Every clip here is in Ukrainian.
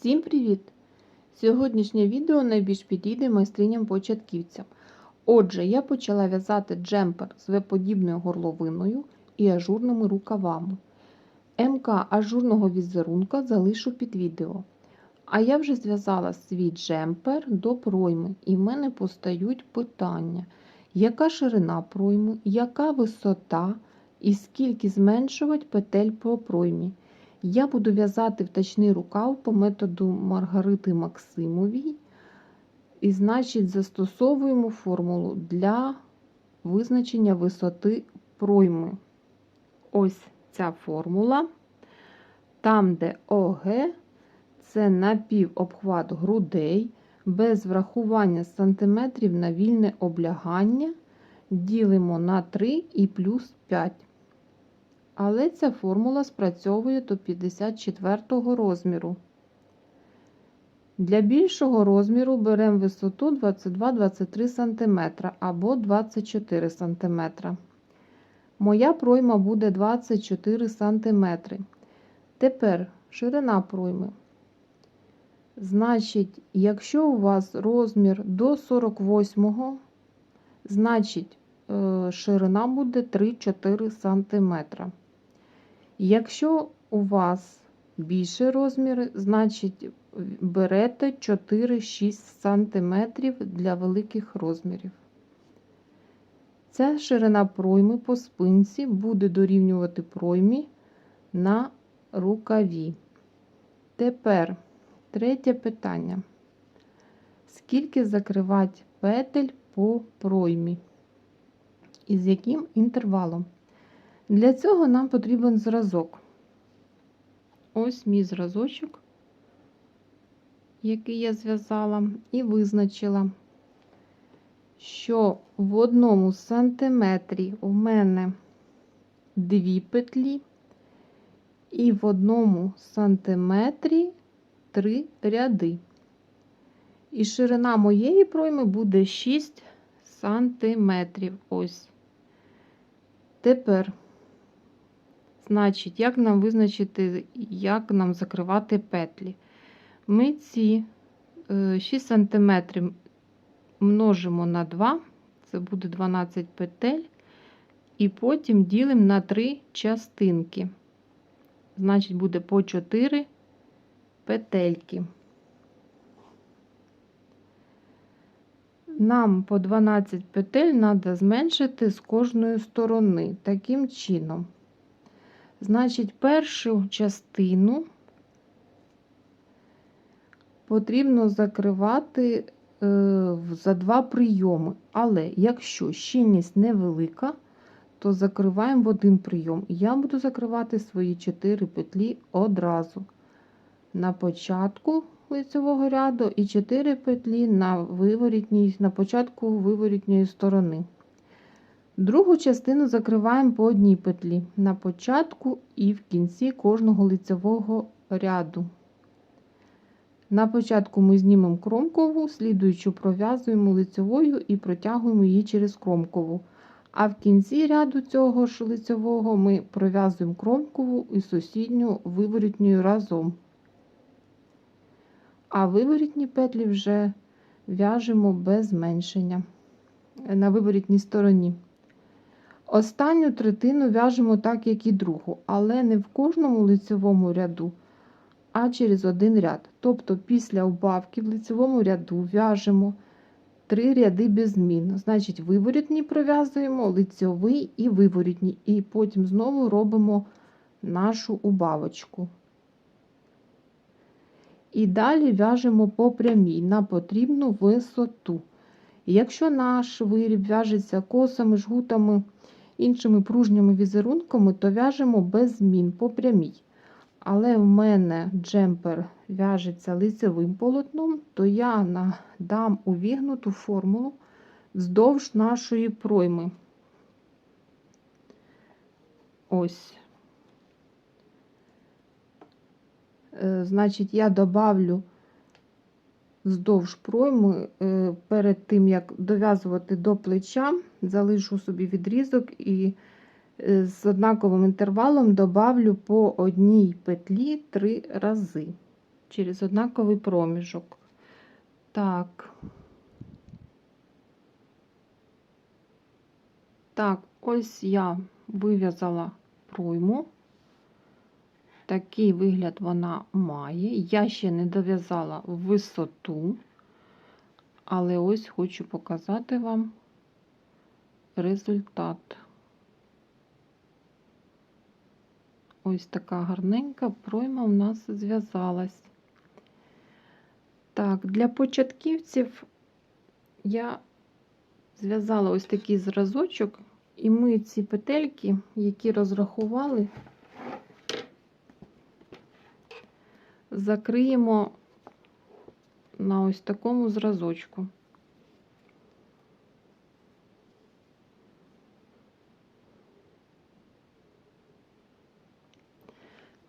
Всім привіт! Сьогоднішнє відео найбільш підійде майстриням-початківцям. Отже, я почала в'язати джемпер з веподібною горловиною і ажурними рукавами. МК ажурного візерунка залишу під відео. А я вже зв'язала свій джемпер до пройми, і в мене постають питання: яка ширина пройми, яка висота і скільки зменшувати петель по проймі. Я буду в'язати втачний рукав по методу Маргарити Максимовій. І, значить, застосовуємо формулу для визначення висоти пройми. Ось ця формула. Там, де ОГ, це напівобхват грудей, без врахування сантиметрів на вільне облягання. Ділимо на 3 і плюс 5 але ця формула спрацьовує до 54 розміру. Для більшого розміру беремо висоту 22-23 см або 24 см. Моя пройма буде 24 см. Тепер ширина пройми. Значить, якщо у вас розмір до 48, значить е, ширина буде 3-4 см. Якщо у вас більше розміри, значить берете 4-6 см для великих розмірів. Ця ширина пройми по спинці буде дорівнювати проймі на рукаві. Тепер третє питання. Скільки закривати петель по проймі? І з яким інтервалом? Для цього нам потрібен зразок. Ось мій зразочок, який я зв'язала, і визначила, що в одному сантиметрі у мене дві петлі, і в одному сантиметрі три ряди. І ширина моєї пройми буде 6 сантиметрів. Ось. Тепер. Значить, як нам визначити, як нам закривати петлі? Ми ці 6 е, см множимо на 2, це буде 12 петель, і потім ділимо на 3 частинки. Значить, буде по 4 петельки. Нам по 12 петель треба зменшити з кожної сторони таким чином. Значить, першу частину потрібно закривати е, за два прийоми. Але якщо щільність невелика, то закриваємо в один прийом. Я буду закривати свої 4 петлі одразу. На початку лицевого ряду і 4 петлі на на початку виворітньої сторони. Другу частину закриваємо по одній петлі на початку і в кінці кожного лицевого ряду. На початку ми знімемо кромкову, слідуючу пров'язуємо лицевою і протягуємо її через кромкову. А в кінці ряду цього ж лицевого ми пров'язуємо кромкову і сусідню виворітньою разом. А виворітні петлі вже в'яжемо без зменшення на виворітній стороні. Останню третину в'яжемо так, як і другу, але не в кожному лицевому ряду, а через один ряд. Тобто, після убавки в лицевому ряду в'яжемо три ряди без змін. Значить, виворітні пров'язуємо, лицьовий і виворітні, і потім знову робимо нашу убавочку. І далі в'яжемо по прямій на потрібну висоту. Якщо наш виріб в'яжеться косами, жгутами, іншими пружніми візерунками, то в'яжемо без змін по прямій. Але в мене джемпер в'яжеться лицевим полотном, то я надам увігнуту формулу вздовж нашої пройми. Ось. Е, значить, я добавлю вздовж пройми е, перед тим, як дов'язувати до плеча, залишу собі відрізок і е, з однаковим інтервалом добавлю по одній петлі три рази. через однаковий проміжок. Так. Так, ось я вив'язала пройму. Такий вигляд вона має. Я ще не дов'язала висоту, але ось хочу показати вам результат. Ось така гарненька пройма у нас зв'язалась. Так, для початківців я зв'язала ось такий зразочок, і ми ці петельки, які розрахували, закриємо на ось такому зразочку.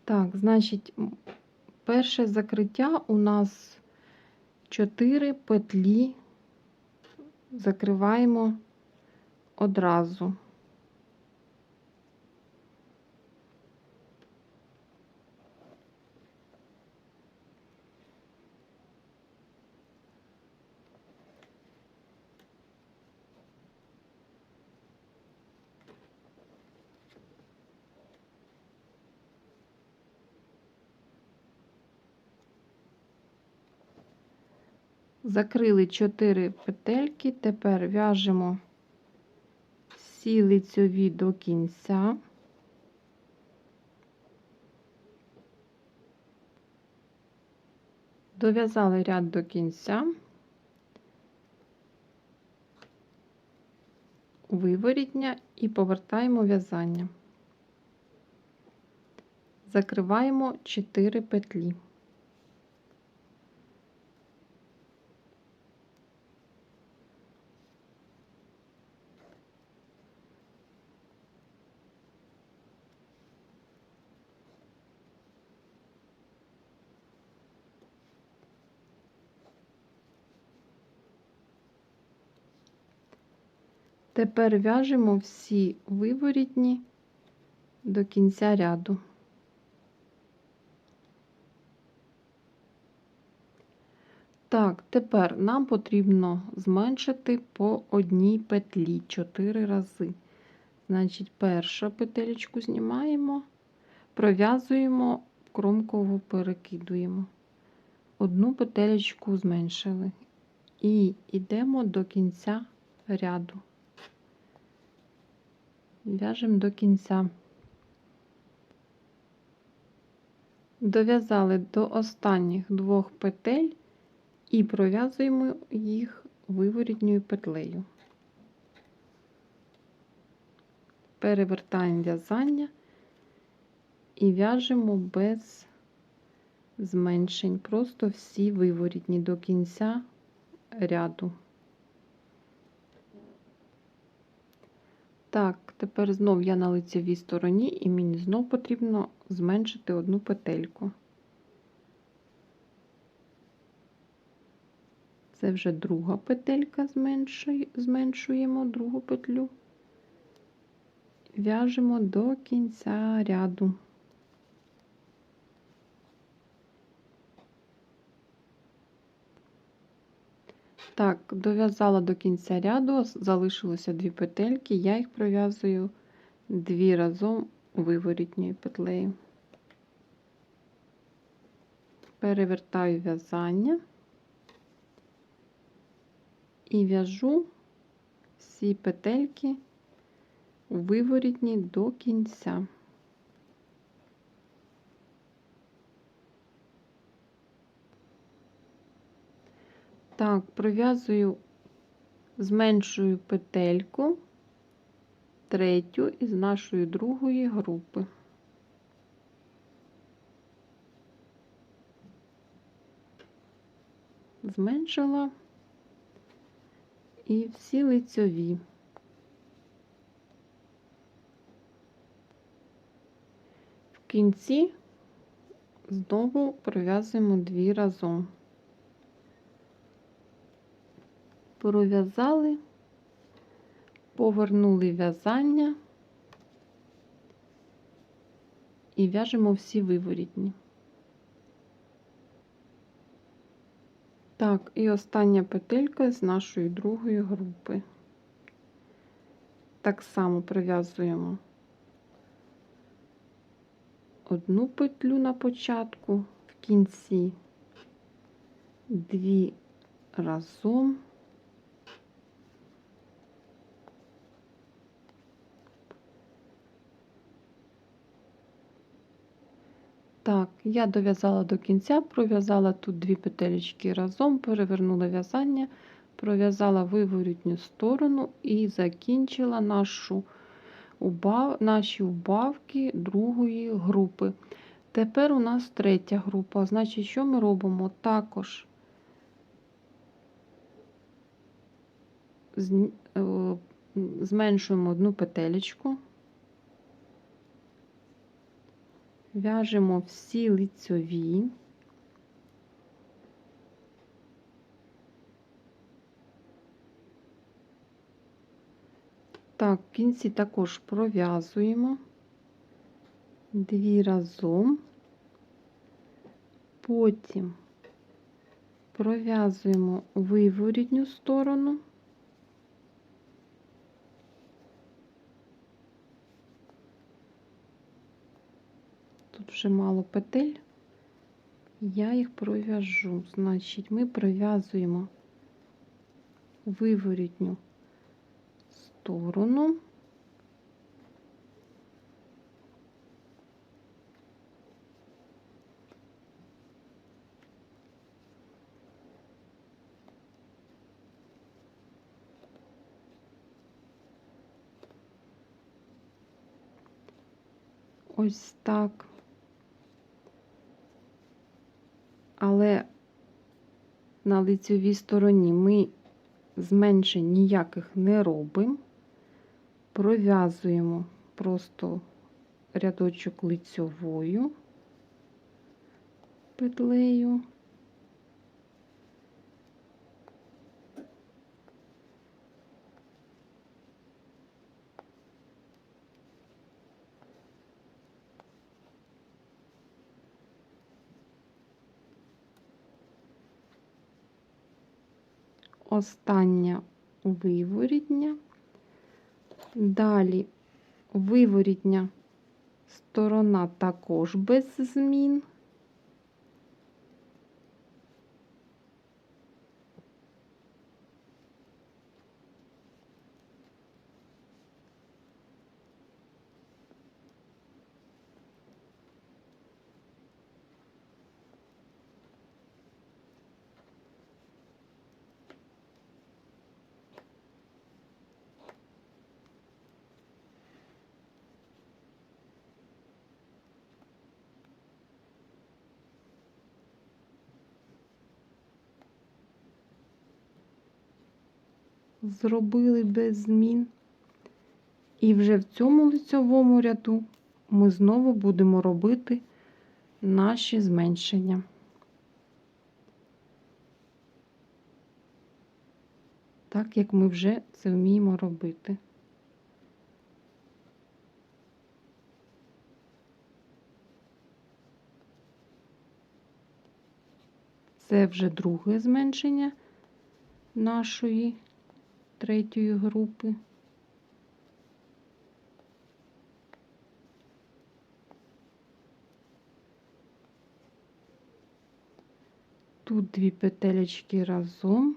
Так, значить, перше закриття у нас 4 петлі закриваємо одразу. Закрили 4 петельки, тепер в'яжемо всі лицьові до кінця. Дов'язали ряд до кінця, виворітня і повертаємо в'язання. Закриваємо 4 петлі. Тепер в'яжемо всі виворітні до кінця ряду. Так, тепер нам потрібно зменшити по одній петлі 4 рази. Значить, першу петелечку знімаємо, пров'язуємо, кромково перекидуємо. Одну петелечку зменшили. І йдемо до кінця ряду. В'яжемо до кінця. Дов'язали до останніх двох петель і пров'язуємо їх виворітньою петлею. Перевертаємо в'язання і в'яжемо без зменшень, просто всі виворітні до кінця ряду. Так, тепер знов я на лицевій стороні, і мені знов потрібно зменшити одну петельку. Це вже друга петелька, зменшуємо другу петлю, в'яжемо до кінця ряду. Так, дов'язала до кінця ряду, залишилося дві петельки, я їх пров'язую дві разом виворітньою петлею. Перевертаю в'язання і в'яжу всі петельки виворітні до кінця. Так, пров'язую, зменшую петельку третю із нашої другої групи. Зменшила і всі лицьові. В кінці знову пров'язуємо дві разом. Пров'язали, повернули в'язання і в'яжемо всі виворітні. Так, і остання петелька з нашої другої групи. Так само пров'язуємо одну петлю на початку, в кінці дві разом. Так, я дов'язала до кінця, пров'язала тут дві петелечки разом, перевернула в'язання, пров'язала виворітню сторону і закінчила нашу убав, наші убавки другої групи. Тепер у нас третя група. Значить, що ми робимо? Також е, зменшуємо одну петелечку. В'яжемо всі лицьові. Так, кінці також пров'язуємо дві разом, потім пров'язуємо виворітню сторону. Тут вже мало петель, я їх пров'яжу. Значить, ми пров'язуємо виворітню сторону. Ось так. Але на лицьовій стороні ми зменшень ніяких не робимо, пров'язуємо просто рядочок лицьовою петлею. Остання виворітня. Далі виворітня сторона також без змін. Зробили без змін. І вже в цьому лицьовому ряду ми знову будемо робити наші зменшення. Так як ми вже це вміємо робити. Це вже друге зменшення нашої третьої групи. Тут дві петелечки разом.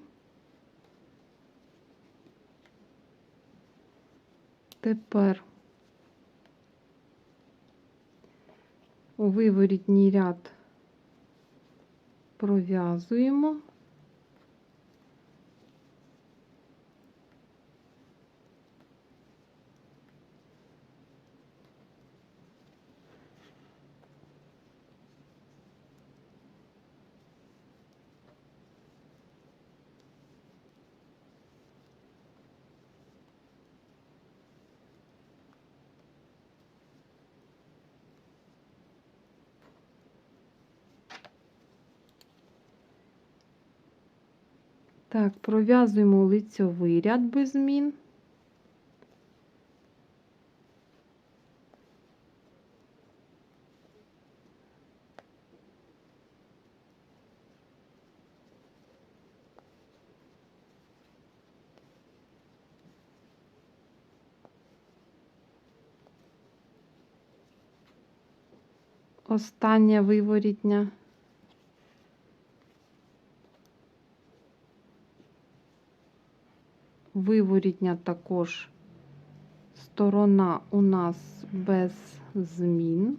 Тепер у виворітній ряд пров'язуємо. Так, пров'язуємо лицьовий ряд без змін. Остання виворітня. Виворітня також сторона у нас без змін.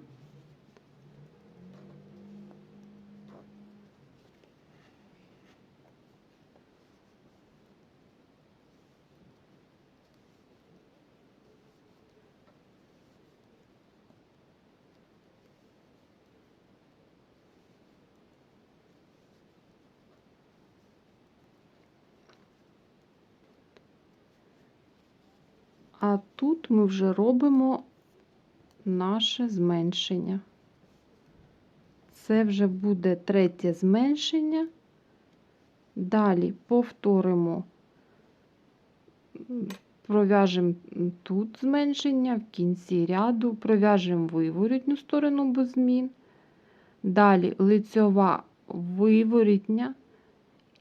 А тут ми вже робимо наше зменшення. Це вже буде третє зменшення. Далі повторимо, пров'яжемо тут зменшення, в кінці ряду пров'яжемо виворітню сторону без змін. Далі лицьова виворітня.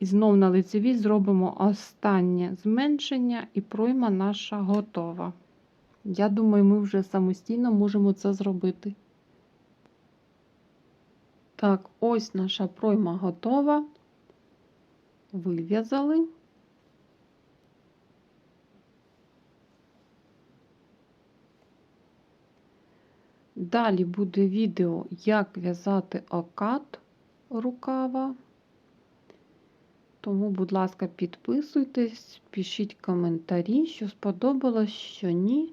І знов на лицевій зробимо останнє зменшення, і пройма наша готова. Я думаю, ми вже самостійно можемо це зробити. Так, ось наша пройма готова. Вив'язали. Далі буде відео, як в'язати окат рукава. Тому, будь ласка, підписуйтесь, пишіть коментарі, що сподобалось, що ні.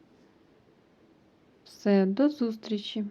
Все, до зустрічі!